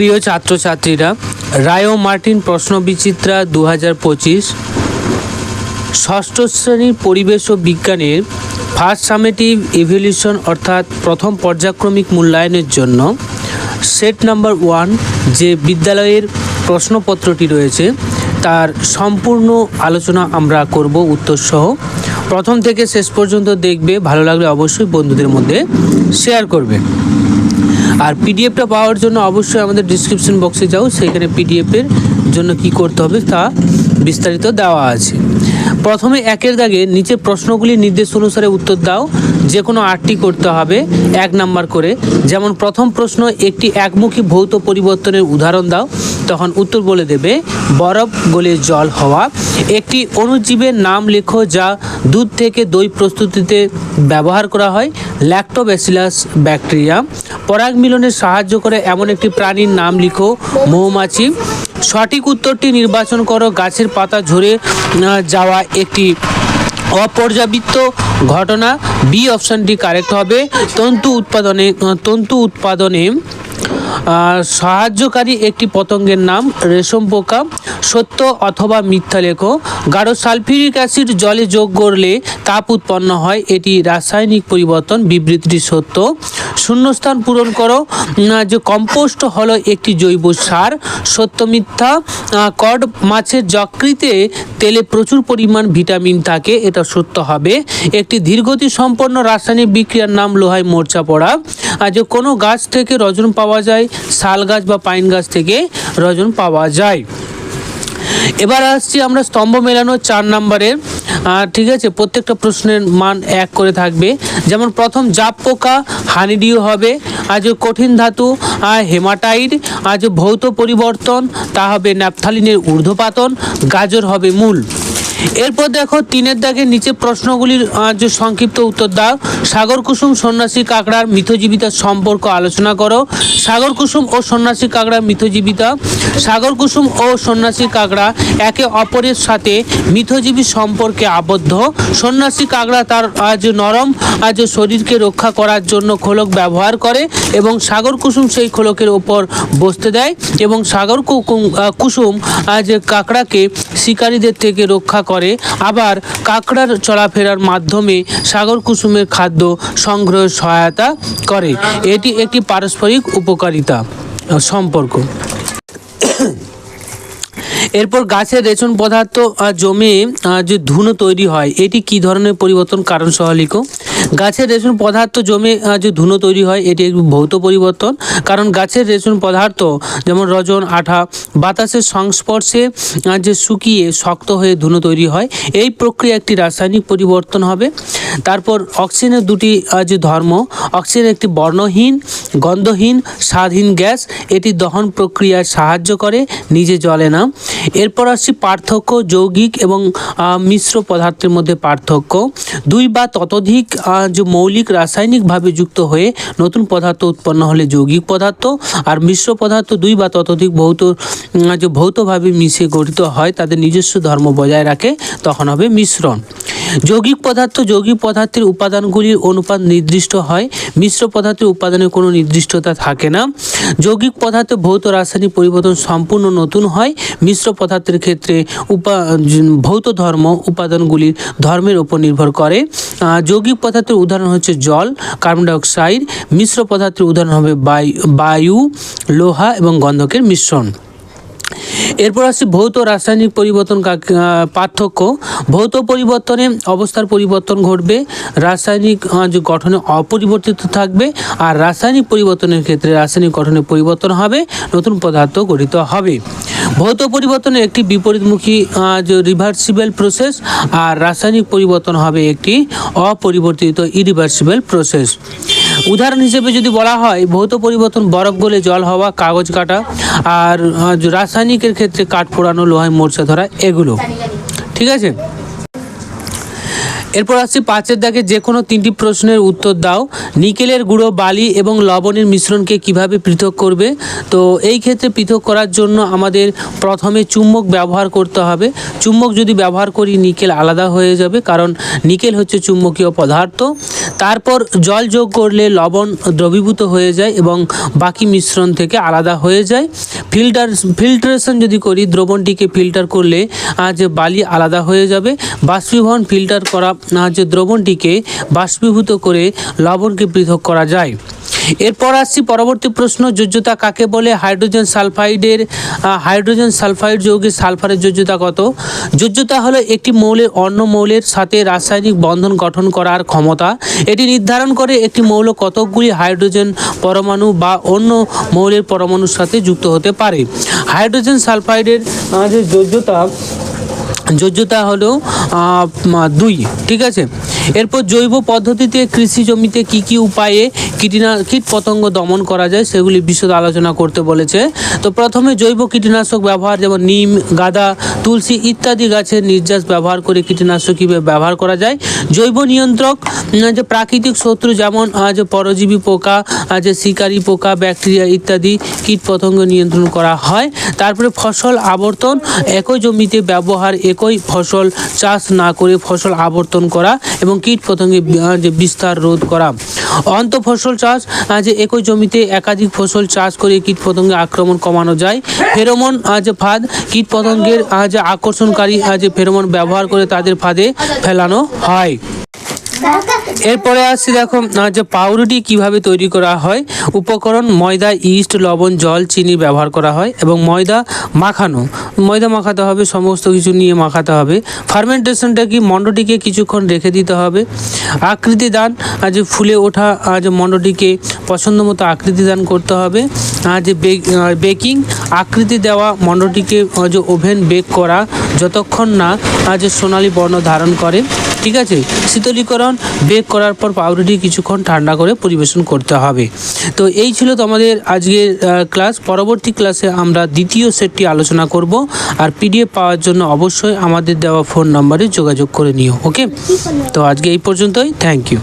প্রিয় ছাত্রছাত্রীরা, রায় মার্টিন প্রশ্ন বিচিত্রা দু হাজার পঁচিশ ষষ্ঠ শ্রেণির পরিবেশ ও বিজ্ঞানের ফার্স্ট সামেটিভ ইভলিউশন অর্থাৎ প্রথম পর্যায়ক্রমিক মূল্যায়নের জন্য সেট নাম্বার ওয়ান যে বিদ্যালয়ের প্রশ্নপত্রটি রয়েছে, তার সম্পূর্ণ আলোচনা আমরা করব উত্তরসহ। প্রথম থেকে শেষ পর্যন্ত দেখবে, ভালো লাগলে অবশ্যই বন্ধুদের মধ্যে শেয়ার করবে। আর পিডিএফটা পাওয়ার জন্য অবশ্যই আমাদের ডিসক্রিপশন বক্সে যাও, সেখানে পিডিএফের জন্য কি করতে হবে তা বিস্তারিত দেওয়া আছে। প্রথমে একের দাগে নিচে প্রশ্নগুলির নির্দেশ অনুসারে উত্তর দাও যে কোনো আটটি করতে হবে এক নাম্বার করে। যেমন প্রথম প্রশ্ন, একটি একমুখী ভৌত পরিবর্তনের উদাহরণ দাও। তখন উত্তর বলে দেবে, বরফ গলে জল হওয়া। একটি অণুজীবের নাম লেখো যা দুধ থেকে দই প্রস্তুতিতে ব্যবহার করা হয় ল্যাক্টোব্যাসিলাস ব্যাকটেরিয়া পরাগ মিলনে সাহায্য করে এমন একটি প্রাণীর নাম লিখো, মৌমাছি। সঠিক উত্তরটি নির্বাচন করো, গাছের পাতা ঝরে যাওয়া একটি অপর্যাবৃত্ত ঘটনা। বি অপশানটি কারেক্ট হবে। তন্তু উৎপাদনে তন্তু উৎপাদনে সাহায্যকারী একটি পতঙ্গের নাম রেশম পোকা, সত্য অথবা মিথ্যা লেখো। গাঢ় সালফিউরিক অ্যাসিড জলে যোগ করলে তাপ উৎপন্ন হয়। এটি রাসায়নিক পরিবর্তন বিবৃতিটি সত্য। শূন্যস্থান পূরণ করো। যে কম্পোস্ট হলো একটি জৈব সার, সত্য মিথ্যা। কড মাছের যকৃতে তেলে প্রচুর পরিমাণ ভিটামিন থাকে, এটা সত্য হবে। একটি ধীরগতি সম্পন্ন রাসায়নিক বিক্রিয়ার নাম লোহায় মোর্চা পড়া। আর যে কোনো গাছ থেকে রজন পাওয়া যায়। শাল গাছ বা পাইন গাছ থেকে রজন পাওয়া যায়। এবার আসছি আমরা স্তম্ভ মেলানো চার নম্বরে। ঠিক আছে, প্রত্যেকটা প্রশ্নের মান এক করে থাকবে। যেমন প্রথম জাপ পোকা হানিডিও হবে, আজ কঠিন ধাতু হেমাটাইড, আজ ভৌত পরিবর্তন, তা হবে ন্যাপথালিনের ঊর্ধ্বপাতন, গাজর হবে মূল। এরপর দেখো তিনের দাগে নিচে প্রশ্নগুলির যে সংক্ষিপ্ত উত্তর দাও। সাগর কুসুম, সন্ন্যাসী কাকড়ার মিথজীবিতার সম্পর্ক আলোচনা করো। সাগর কুসুম ও সন্ন্যাসী কাকড়া মিথজীবিতা। সাগর কুসুম ও সন্ন্যাসী কাকড়া একে অপরের সাথে মিথজীবী সম্পর্কে আবদ্ধ। সন্ন্যাসী কাকড়া তার, আজ নরম, আজ শরীরকে রক্ষা করার জন্য খোলক ব্যবহার করে এবং সাগর কুসুম সেই খোলকের ওপর বসতে দেয় এবং সাগর কুসুম আজ কাকড়াকে শিকারীদের থেকে রক্ষা করে। আবার কাঁকড়ার চলাফেরার মাধ্যমে সাগর কুসুমের খাদ্য সংগ্রহের সহায়তা করে। এটি একটি পারস্পরিক উপকারিতা সম্পর্ক। এরপর গাছের রেচন পদার্থ জমে যে ধুনো তৈরি হয়, এটি কি ধরনের পরিবর্তন কারণ সহ লিখো? গাছের রেচন পদার্থ জমে যে ধুনো তৈরি হয়, এটি একটি ভৌত পরিবর্তন। কারণ গাছের রেচন পদার্থ, যেমন রজন, আঠা, বাতাসের সংস্পর্শে যে শুকিয়ে শক্ত হয়ে ধুনো তৈরি হয়, এই প্রক্রিয়া একটি রাসায়নিক পরিবর্তন হবে। তারপর অক্সিজেনের দুটি যে ধর্ম, অক্সিজেন একটি বর্ণহীন, গন্ধহীন স্বাদহীন গ্যাস, এটি দহন প্রক্রিয়ায় সাহায্য করে, নিজে জলে না। এরপর আসছি পার্থক্য, যৌগিক এবং মিশ্র পদার্থের মধ্যে পার্থক্য। দুই বা ততোধিক মৌলিক রাসায়নিকভাবে যুক্ত হয়ে নতুন পদার্থ উৎপন্ন হলে যৌগিক পদার্থ আর মিশ্র পদার্থ দুই বা ততোধিক ভৌত যে ভৌতভাবে মিশে গঠিত হয় তাদের নিজস্ব ধর্ম বজায় রাখে, তখন হবে মিশ্রণ। যৌগিক পদার্থ, যৌগিক পদার্থের উপাদানগুলির অনুপাত নির্দিষ্ট হয়। মিশ্র পদার্থের উপাদানের কোনো নির্দিষ্টতা থাকে না। যৌগিক পদার্থে ভৌত রাসায়নিক পরিবর্তন সম্পূর্ণ নতুন হয়। মিশ্র পদার্থের ক্ষেত্রে উপা ভৌত ধর্ম উপাদানগুলির ধর্মের উপর নির্ভর করে। যৌগিক পদার্থের উদাহরণ হচ্ছে জল, কার্বন ডাইঅক্সাইড। মিশ্র পদার্থের উদাহরণ হবে বায়ু বায়ু, লোহা এবং গন্ধকের মিশ্রণ। এরপর আসছে ভৌত রাসায়নিক পরিবর্তন পার্থক্য। ভৌত পরিবর্তনে অবস্থার পরিবর্তন ঘটবে, রাসায়নিক গঠনে অপরিবর্তিত থাকবে, আর রাসায়নিক পরিবর্তনের ক্ষেত্রে রাসায়নিক গঠনে পরিবর্তন হবে, নতুন পদার্থ গঠিত হবে। ভৌত পরিবর্তনের একটি বিপরীতমুখী যে রিভার্সিবল প্রসেস আর রাসায়নিক পরিবর্তন হবে একটি অপরিবর্তিত ইরিভার্সিবল প্রসেস উদাহরণ হিসেবে যদি বলা হয়, ভৌত পরিবর্তন, বরফ গলে জল হওয়া, কাগজ কাটা আর রাসায়নিকের ক্ষেত্রে কাঠ পোড়ানো, লোহায় মোর্চা ধরা, এগুলো। ঠিক আছে? এরপর আসছি পাঁচের দাগে যে কোনো তিনটি প্রশ্নের উত্তর দাও। নিকেলের গুঁড়ো, বালি এবং লবণের মিশ্রণকে কীভাবে পৃথক করবে? তো এই ক্ষেত্রে পৃথক করার জন্য আমাদের প্রথমে চুম্বক ব্যবহার করতে হবে। চুম্বক যদি ব্যবহার করি, নিকেল আলাদা হয়ে যাবে কারণ নিকেল হচ্ছে চুম্বকীয় পদার্থ। তারপর জল যোগ করলে লবণ দ্রবীভূত হয়ে যায় এবং বাকি মিশ্রণ থেকে আলাদা হয়ে যায়। ফিল্টার, ফিল্টারেশন যদি করি, দ্রবণটিকে ফিল্টার করলে যে বালি আলাদা হয়ে যাবে। বাষ্পীভবন ফিল্টার করা যে দ্রবণটিকে বাষ্পীভূত করে লবণকে পৃথক করা যায়। এরপর আসছি পরবর্তী প্রশ্ন, যোজ্যতা কাকে বলে? হাইড্রোজেন সালফাইডের হাইড্রোজেন সালফাইড যৌগে সালফারের যোজ্যতা কত? যোজ্যতা হলো একটি মৌলের অন্য মৌলের সাথে রাসায়নিক বন্ধন গঠন করার ক্ষমতা। এটি নির্ধারণ করে একটি মৌল কতকগুলি হাইড্রোজেন পরমাণু বা অন্য মৌলের পরমাণুর সাথে যুক্ত হতে পারে। হাইড্রোজেন সালফাইডের যে যোজ্যতা যোজ্যতা হলো দুই ঠিক আছে? এরপর জৈব পদ্ধতিতে কৃষি জমিতে কি কি উপায়ে কীটনা কীট পতঙ্গ দমন করা যায়, সেগুলি বিশদ আলোচনা করতে বলেছে। তো প্রথমে জৈব কীটনাশক ব্যবহার, যেমন নিম, গাদা, তুলসী ইত্যাদি গাছের নির্যাস ব্যবহার করে কীটনাশক কীভাবে ব্যবহার করা যায়। জৈব নিয়ন্ত্রক যে প্রাকৃতিক শত্রু যেমন যে পরজীবী পোকা যে শিকারী পোকা, ব্যাকটেরিয়া ইত্যাদি কীট পতঙ্গ নিয়ন্ত্রণ করা হয়। তারপরে ফসল আবর্তন, একই জমিতে ব্যবহার, একই ফসল চাষ না করে ফসল আবর্তন করা এবং কীট পতঙ্গে যে বিস্তার রোধ করা। অন্ত ফসল চাষ আহ, যে একই জমিতে একাধিক ফসল চাষ করে কীট পতঙ্গে আক্রমণ কমানো যায়। ফেরোমন যে ফাঁদ কীট পতঙ্গের যে আকর্ষণকারী যে ফেরোমন ব্যবহার করে তাদের ফাঁদে ফেলানো হয়। এরপরে আসছি দেখো যে পাউরুটি কীভাবে তৈরি করা হয়, উপকরণ, ময়দা, ইস্ট, লবণ, জল, চিনি ব্যবহার করা হয়, এবং ময়দা মাখানো। ময়দা মাখাতে হবে, সমস্ত কিছু নিয়ে মাখাতে হবে। ফার্মেন্টেশনটা কি, মণ্ডটিকে কিছুক্ষণ রেখে দিতে হবে। আকৃতি দান আজ ফুলে ওঠা আজ মণ্ডটিকে পছন্দ মতো আকৃতি দান করতে হবে। যে বেকিং আকৃতি দেওয়া মণ্ডটিকে যে ওভেন বেক করা যতক্ষণ না আজ সোনালি বর্ণ ধারণ করে, ঠিক আছে? শীতলীকরণ বেক করার পর পাউরুটি কিছুক্ষণ ঠান্ডা করে পরিবেশন করতে হবে। তো এই ছিল তোমাদের আজকের ক্লাস। পরবর্তী ক্লাসে আমরা দ্বিতীয় সেটটি আলোচনা করব। আর পিডিএফ পাওয়ার জন্য অবশ্যই আমাদের দেওয়া ফোন নম্বরে যোগাযোগ করে নিও, ওকে? তো আজকে এই পর্যন্তই। Thank you.